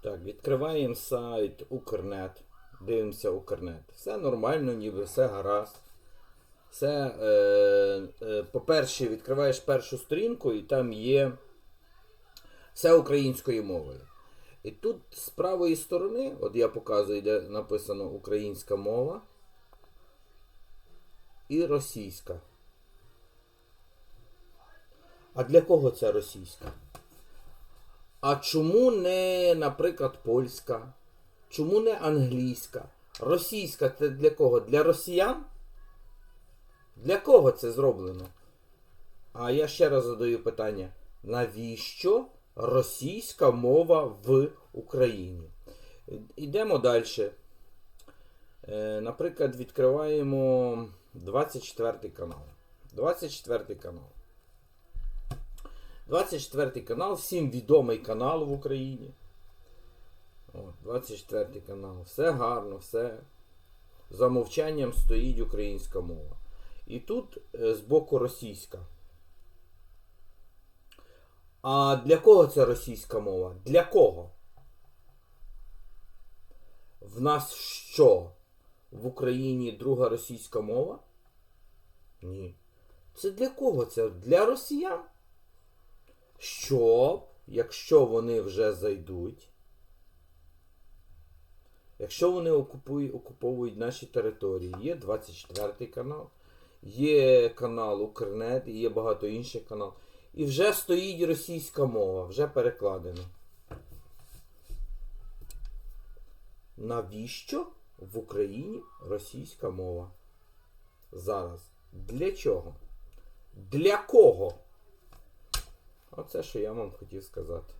Так, відкриваємо сайт Укрнет. Дивимося Укрнет. Все нормально, ніби все гаразд. Все, е, е, по-перше, відкриваєш першу сторінку, і там є все українською мовою. І тут з правої сторони, от я показую, де написано українська мова і російська. А для кого це російська? А чому не, наприклад, польська? Чому не англійська? Російська це для кого? Для росіян? Для кого це зроблено? А я ще раз задаю питання: навіщо російська мова в Україні? Йдемо далі. Е, Наприклад, відкриваємо 24 канал. 24 канал. 24 канал, всім відомий канал в Україні. О, 24 канал. Все гарно, все. За мовчанням стоїть українська мова. І тут е, збоку російська. А для кого це російська мова? Для кого? В нас що? В Україні друга російська мова? Ні. Це для кого це? Для росіян? Щоб, якщо вони вже зайдуть, якщо вони окупують, окуповують наші території, є 24 канал, є канал Укрнет, і є багато інших каналів. І вже стоїть російська мова, вже перекладено. Навіщо в Україні російська мова? Зараз. Для чого? Для кого? Оце, що я вам хотів сказати.